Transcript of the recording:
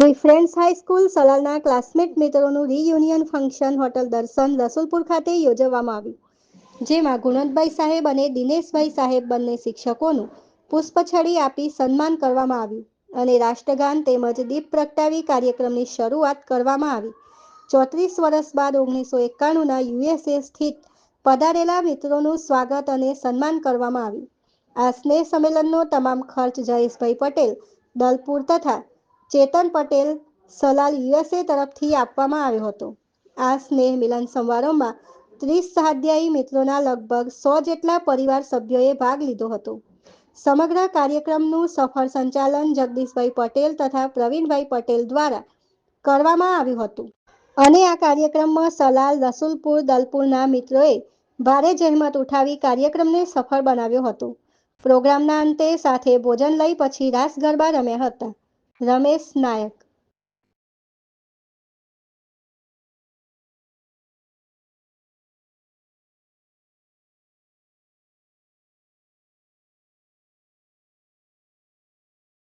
The friends high school સલાલના classmate મિત્રોનું reunion function hotel Darshan Rasulpur ખાતે યોજવામાં આવ્યું. જેમાં ગુણવંતભાઈ સાહેબ અને દિનેશભાઈ સાહેબ બંને શિક્ષકોનું પુષ્પછડી આપી સન્માન કરવામાં આવ્યું અને રાષ્ટ્રગાન તેમજ દીપ પ્રગટાવી કાર્યક્રમની શરૂઆત કરવામાં આવી. ચોત્રીસ વર્ષ બાદ ઓગણીસો એકાણુંના યુએસએ સ્થિત પધારેલા મિત્રોનું સ્વાગત અને સન્માન કરવામાં આવ્યું. આ સ્નેહ સંમેલનનો તમામ ખર્ચ જયેશભાઈ પટેલ, દલપુર તથા ચેતન પટેલ સલાલ યુએસએ તરફથી આપવામાં આવ્યો હતો. આ સ્નેહ મિલન સમારોહમાં ત્રીસ સહાધ્યાયી મિત્રોના લગભગ સો જેટલા પરિવાર સભ્યોએ ભાગ લીધો હતો. સમગ્ર કાર્યક્રમનું સફળ સંચાલન જગદીશભાઈ પટેલ તથા પ્રવીણભાઈ પટેલ દ્વારા કરવામાં આવ્યું હતું. અને આ કાર્યક્રમમાં સલાલ રસુલપુર દલપુરના મિત્રોએ ભારે જહેમત ઉઠાવી કાર્યક્રમને સફળ બનાવ્યો હતો. પ્રોગ્રામના અંતે સાથે ભોજન લઈ પછી રાસ ગરબા રમ્યા હતા. રમેશ નાયક.